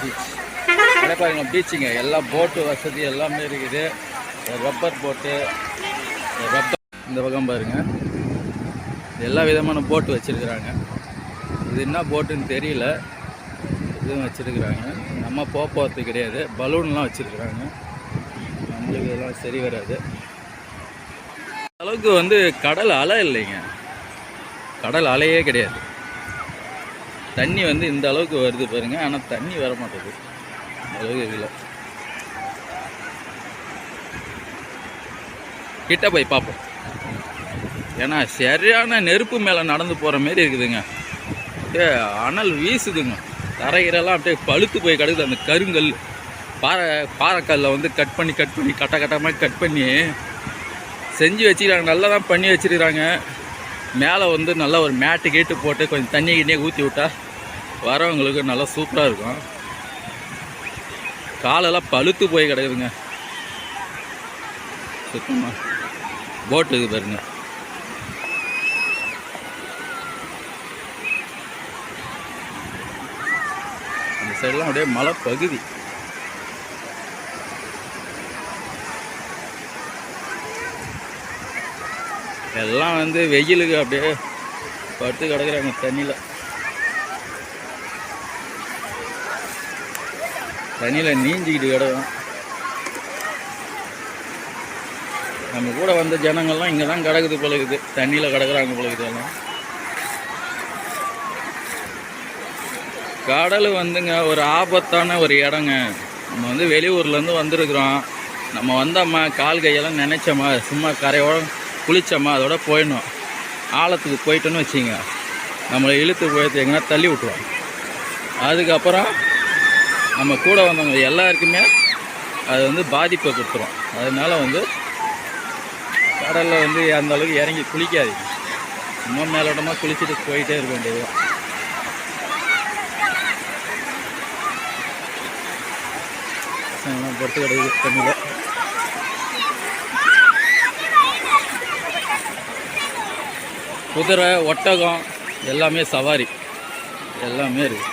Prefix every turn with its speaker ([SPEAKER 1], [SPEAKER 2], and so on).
[SPEAKER 1] Beach பாருங்க பீச்சுங்க எல்லா போட்டு வசதி எல்லாமே இருக்குது. ரப்பர் போட்டு ரப்பர் இந்த பக்கம் பாருங்க. எல்லா விதமான போட்டு வச்சுருக்குறாங்க. இது என்ன போட்டுன்னு தெரியல. இதுவும் வச்சுருக்குறாங்க. நம்ம போக போகிறது கிடையாது பலூன்லாம் வச்சுருக்குறாங்க. நம்மளுக்கு இதெல்லாம் சரி வராது. அளவுக்கு வந்து கடல் அலை இல்லைங்க. கடல் அலையே கிடையாது. தண்ணி வந்து இந்த அளவுக்கு வருது பாருங்க. ஆனால் தண்ணி வர மாட்டேங்குது அளவுக்கு இல்லை கிட்ட போய் பார்ப்போம் ஏன்னா சரியான நெருப்பு மேலே நடந்து போகிற மாரி இருக்குதுங்க. அப்படியே அனல் வீசுதுங்க. தரையிறெல்லாம் அப்படியே பழுத்து போய் கிடக்குது. அந்த கருங்கல் பாறை பாறைக்கல்லை வந்து கட் பண்ணி கட் பண்ணி கட்ட கட்டமாக கட் பண்ணி செஞ்சு வச்சுக்கிறாங்க. நல்லா தான் பண்ணி வச்சுருக்கிறாங்க. மேலே வந்து நல்லா ஒரு மேட்டு கேட்டு போட்டு கொஞ்சம் தண்ணி கிண்ணியே ஊற்றி விட்டா வரவங்களுக்கு நல்லா சூப்பராக இருக்கும். காலெல்லாம் பழுத்து போய் கிடக்குதுங்க. சுத்தமாக போட் இது பாருங்க. அந்த சைடெல்லாம் அப்படியே மலை பகுதி எல்லாம் வந்து வெயிலுக்கு அப்படியே படுத்து கிடக்குறாங்க தண்ணியில். தண்ணியில் நீஞ்சிக்கிட்டு கிடக்கும் நம்ம கூட வந்த ஜனங்கள்லாம் இங்கே தான் கிடக்குது போல இருக்குது. தண்ணியில் கிடக்குறாங்க போல எல்லாம். கடல் வந்துங்க ஒரு ஆபத்தான ஒரு இடங்க. நம்ம வந்து வெளியூர்லேருந்து வந்திருக்கிறோம். நம்ம வந்தோம்மா கால் கையெல்லாம் நினைச்சோம்மா சும்மா கரையோட குளித்தோமா அதோட போயிடணும். ஆழத்துக்கு போயிட்டோன்னு வச்சுங்க நம்மளை இழுத்து போயிட்டு எங்கன்னா தள்ளி விட்டுருவோம். அதுக்கப்புறம் நம்ம கூட வந்தவங்க எல்லாருக்குமே அது வந்து பாதிப்பை கொடுத்துரும். அதனால வந்து கடலில் வந்து அந்த அளவுக்கு இறங்கி குளிக்காதீங்க. இன்னும் மேலோட்டமாக குளிச்சுட்டு போயிட்டே இருக்க வேண்டியது பொறுத்து கிடையாது தமிழை குதிரை ஒட்டகம் எல்லாமே சவாரி. எல்லாமே இருக்குது